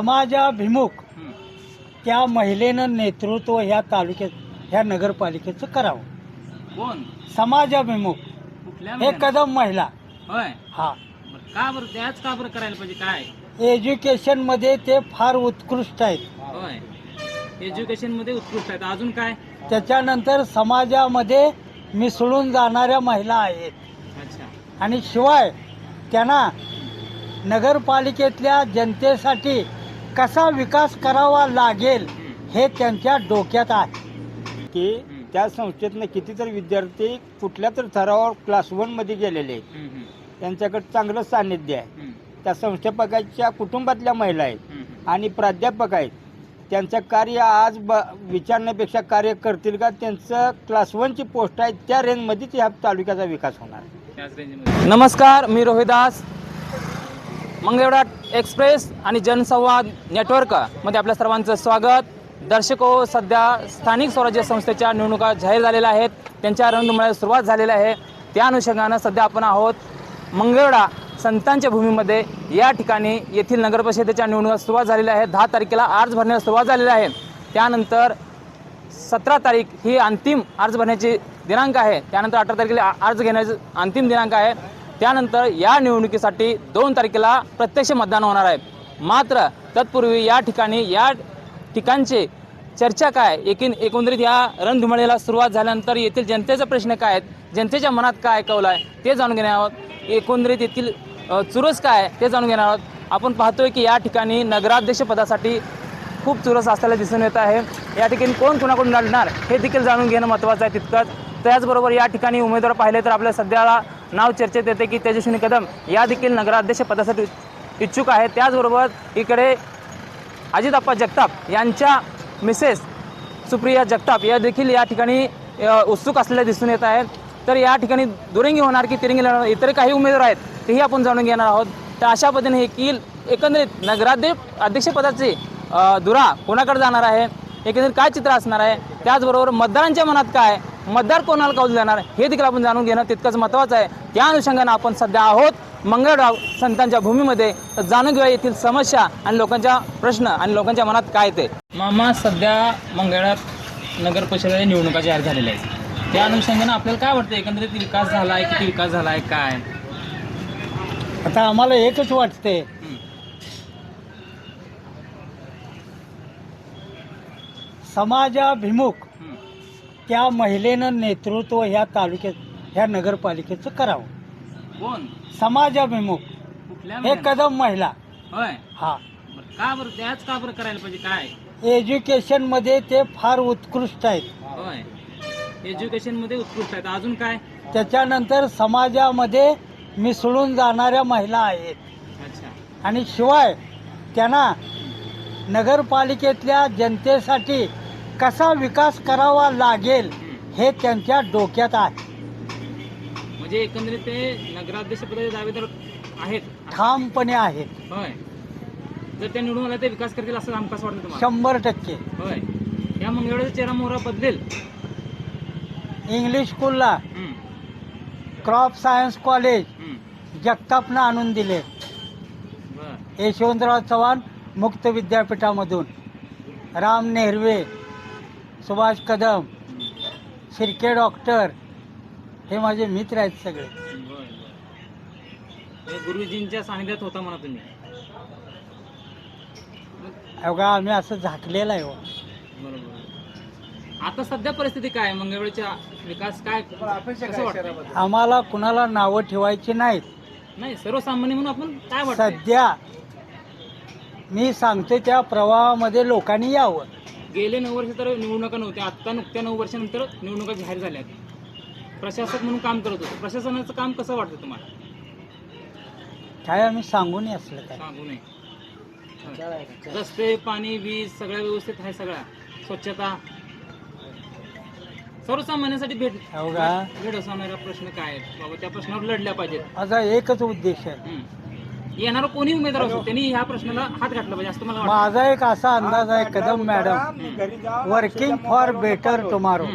समाजाभिमुख. त्या महिलेनं नेतृत्व ह्या तालुक्यात ह्या नगरपालिकेचं करावं. कोण? समाजाभिमुख कुठल्या हे महिन्यात? कदम महिला. होय. हा. बरं, का बरं? त्याच का बरं करायला पाहिजे? काय? एज्युकेशनमध्ये ते फार उत्कृष्ट आहेत. होय. एज्युकेशनमध्ये उत्कृष्ट आहेत. अजून काय? त्याच्यानंतर समाजामध्ये मिसळून जाणाऱ्या महिला आहेत. अच्छा. आणि शिवाय त्यांना नगरपालिकेतल्या जनतेसाठी कसा विकास करावा लागेल हं. त्यांच्या डोक्यात आहे. की. त्या संस्थेतनं कितीतरी विद्यार्थी कुठल्या तर थरावर क्लास वनमध्ये गेलेले आहेत. त्यांच्याकडे चांगलं सान्निध्य आहे. हं, त्या संस्थापकाच्या कुटुंबातल्या महिला आहेत. आणि प्राध्यापक आहेत. त्यांचं कार्य आज ब विचारण्यापेक्षा कार्य करतील का? त्यांचं क्लास वनची पोस्ट आहे त्या रेंजमध्येच ह्या तालुक्याचा विकास होणार. नमस्कार मी रोहिदास. मंगळवेढा एक्सप्रेस आणि जनसंवाद नेटवर्कमध्ये आपल्या सर्वांचं स्वागत. दर्शको हो, सध्या स्थानिक स्वराज्य संस्थेच्या निवडणुका जाहीर झालेल्या आहेत. त्यांच्या रणधुमाळ्याला सुरुवात झालेली आहे. त्या अनुषंगानं सध्या आपण आहोत मंगळवेढा संतांच्या भूमीमध्ये. या ठिकाणी येथील नगरपरिषदेच्या निवडणुका सुरुवात झालेल्या आहेत. दहा तारखेला अर्ज भरण्यास सुरुवात झालेली आहे. त्यानंतर सतरा तारीख ही अंतिम अर्ज भरण्याची दिनांक आहे. त्यानंतर अठरा तारखेला अर्ज घेण्याचं अंतिम दिनांक आहे. त्यानंतर या निवडणुकीसाठी दोन तारखेला प्रत्यक्ष मतदान होणार आहे. मात्र तत्पूर्वी या ठिकाणी या ठिकाणचे चर्चा काय? एकीन एकंदरीत या रणधुमाळीला सुरुवात झाल्यानंतर येथील जनतेचा प्रश्न काय आहेत? जनतेच्या मनात काय ऐकवलं आहे? ते जाणून घेणार आहोत. एकंदरीत येथील चुरस काय ते जाणून घेणार आहोत. आपण पाहतोय की या ठिकाणी नगराध्यक्ष पदासाठी खूप चुरस असल्याला दिसून येत आहे. या ठिकाणी कोण कोणाकडून लढणार हे देखील जाणून घेणं महत्त्वाचं आहे तितकंच. त्याचबरोबर या ठिकाणी उमेदवार पाहिले तर आपल्या सध्याला नाव चर्चेत येते की तेजस्विनी कदम या देखील नगराध्यक्ष पदासाठी इच्छुक आहेत. त्याचबरोबर इकडे अजिताप्पा जगताप यांच्या मिसेस सुप्रिया जगताप या देखील या ठिकाणी उत्सुक असलेल्या दिसून येत आहेत. तर या ठिकाणी दुरंगी होणार की तिरंगी लढणार इतर काही उमेदवार आहेत तेही आपण जाणून घेणार आहोत. तर अशा पद्धतीने हे की एकंदरीत नगराध्यक्ष अध्यक्षपदाची दुरा कोणाकडे जाणार आहे? एकंदरीत काय चित्र असणार आहे? त्याचबरोबर मतदारांच्या मनात काय मतदार कोणाला कौल देणार? हे देखील आपण जाणून घेणं तितकंच महत्त्वाचं आहे. त्या अनुषंगानं आपण सध्या आहोत मंगळराव संतांच्या भूमीमध्ये. तर जाणून घेऊया येथील समस्या आणि लोकांच्या प्रश्न आणि लोकांच्या मनात काय ते. मामा सध्या मंगळात नगर परिषदेच्या निवडणुका जाहीर झालेल्या आहेत. त्या अनुषंगानं आपल्याला काय वाटतं एकंदरीत विकास झाला आहे किती विकास झाला आहे काय? आता आम्हाला एकच वाटते समाजाभिमुख. त्या महिलेनं नेतृत्व ह्या तालुक्यात ह्या नगरपालिकेचं करावं. कोण? समाजाभिमुख. कुठल्या हे महिन्यात? कदम महिला. होय. हा. बरं, का बरं त्याच का बरं करायला पाहिजे? काय? एज्युकेशनमध्ये ते फार उत्कृष्ट आहेत. होय. एज्युकेशनमध्ये उत्कृष्ट आहेत. अजून काय? त्याच्यानंतर समाजामध्ये मिसळून जाणाऱ्या महिला आहेत. अच्छा. आणि शिवाय त्यांना नगरपालिकेतल्या जनतेसाठी कसा विकास करावा लागेल हं. त्यांच्या डोक्यात आहे. म्हणजे एकंदरीत ते नगराध्यक्ष पदाचे दावेदार आहेत. ठामपणे आहेत. होय. जर ते निवडून आले ते विकास करतील असं हमखास वाटतं तुम्हाला? शंभर टक्के. होय. या मंगळवारचा चेहरा मोहरा बदलेल. इंग्लिश स्कूलला क्रॉप सायन्स कॉलेज. जगतापनं आणून दिले. बरं. यशवंतराव चव्हाण मुक्त विद्यापीठामधून. राम नेहरवे सुभाष कदम. शिर्के डॉक्टर हे माझे मित्र आहेत सगळे. हे गुरुजींच्या सानिध्यात होता म्हणा तुम्ही अवघा आम्ही असं झाकलेलं आहे हो. बरोबर आता सध्या परिस्थिती काय आहे? मंगळवेळच्या विकास काय कसं वाटतं आम्हाला कुणाला नावं ठेवायची नाहीत नाही सर्वसामान्य म्हणून आपण काय वाटतं सध्या मी सांगते त्या प्रवाहामध्ये लोकांनी यावं गेले नऊ वर्ष तर निवडणुका नव्हत्या. आत्ता नुकत्या नऊ वर्षानंतर निवडणुका जाहीर झाल्या आहेत. प्रशासक म्हणून काम करत होतो. प्रशासनाचं काम कसं वाटतं तुम्हाला? काय आम्ही सांगून असलं काय. सांगू नये. रस्ते पाणी वीज सगळ्या व्यवस्थित आहे सगळ्या. स्वच्छता. सर्वसामान्यांसाठी भेट अवघा भेट असणारा प्रश्न काय आहेत बाबा त्या प्रश्नावर लढल्या पाहिजेत. माझा एकच उद्देश आहे. येणारा कोणी उमेदवार असो त्यांनी ह्या प्रश्नाला हात घातला पाहिजे असं मला वाटतं? माझा एक असा अंदाज आहे Kadam madam working for better tomorrow.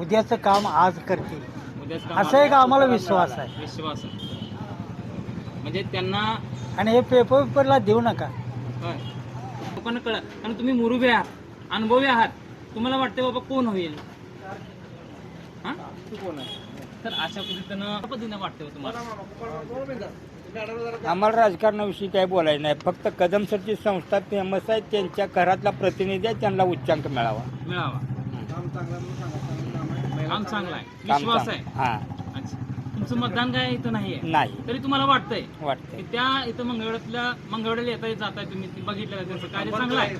उद्याचं काम आज करतील. उद्याच काम असा एक आम्हाला विश्वास आहे. विश्वास आहे. म्हणजे त्यांना आणि हे पेपर पेपरला देऊ नका. होय. लोकांना कळ कारण तुम्ही मुरुबे आहात अनुभवी आहात. तुम्हाला वाटते बाबा कोण होईल? हा? तर अशा पद्धतीनं पद्धतीनं वाटतं हो तुम्हाला. आम्हाला राजकारणाविषयी काय बोलायचं नाही. फक्त कदम सरची संस्था फेमस आहे त्यांच्या घरातला प्रतिनिधी आहे त्यांना उच्चांक मिळावा. मिळावा. काम चांगलं आहे. काम विश्वास चांग- आहे. हा. अच्छा. तुमचं मतदान काय इथं नाहीये नाही. तरी तुम्हाला वाटतंय वाटतंय. की त्या इथं मंगळवेड्यातल्या मंगळवेड्याला येता जाताय तुम्ही ते बघितलं का त्यांचं कार्य चांगलं आहे.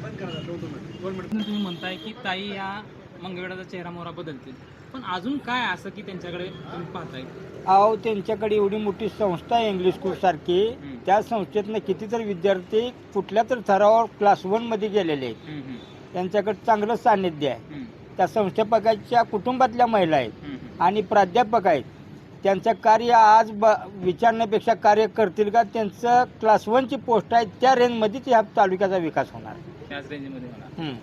तुम्ही म्हणताय की ताई या मंगळवेड्याचा चेहरा मोहरा बदलतील. पण अजून काय असं की त्यांच्याकडे तुम्ही पाहताय? अहो त्यांच्याकडे एवढी मोठी संस्था आहे इंग्लिश स्कूल सारखी. त्या संस्थेतनं कितीतरी विद्यार्थी कुठल्या तर थरावर क्लास वनमध्ये गेलेले आहेत. हम्म, हम्म, त्यांच्याकडे चांगलं सान्निध्य आहे. हम्म, त्या संस्थापकाच्या कुटुंबातल्या महिला आहेत हम्म. आणि प्राध्यापक आहेत. त्यांचं कार्य आज ब विचारण्यापेक्षा कार्य करतील का? त्यांचं क्लास वनची पोस्ट आहे त्या रेंजमध्येच ह्या तालुक्याचा विकास होणार त्याच रेंजमध्ये.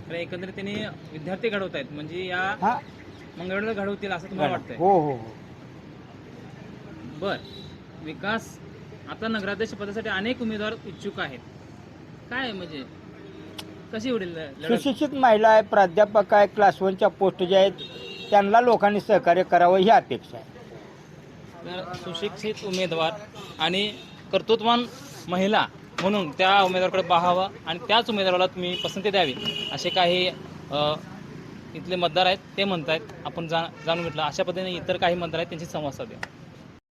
तर एकंदरीत त्यांनी विद्यार्थी घडवत आहेत म्हणजे या हा. मंगळवेढ्याला घडवतील असं तुम्हाला वाटतंय? हो हो हो. बर. विकास आता नगराध्यक्ष पदासाठी अनेक उमेदवार इच्छुक आहेत. काय म्हणजे? कशी लढत? सुशिक्षित महिला आहे प्राध्यापक आहे क्लास वनच्या पोस्ट ज्या आहेत त्यांना लोकांनी सहकार्य करावं ही अपेक्षा आहे. तर सुशिक्षित उमेदवार आणि कर्तृत्वान महिला म्हणून त्या उमेदवाराकडे पाहावं आणि त्याच उमेदवाराला तुम्ही पसंती द्यावी असे काही अ, इथले मतदार आहेत ते म्हणत आहेत आपण जा जाणून घेतलं. अशा पद्धतीने इतर काही मतदार आहेत त्यांची संवाद साधूया.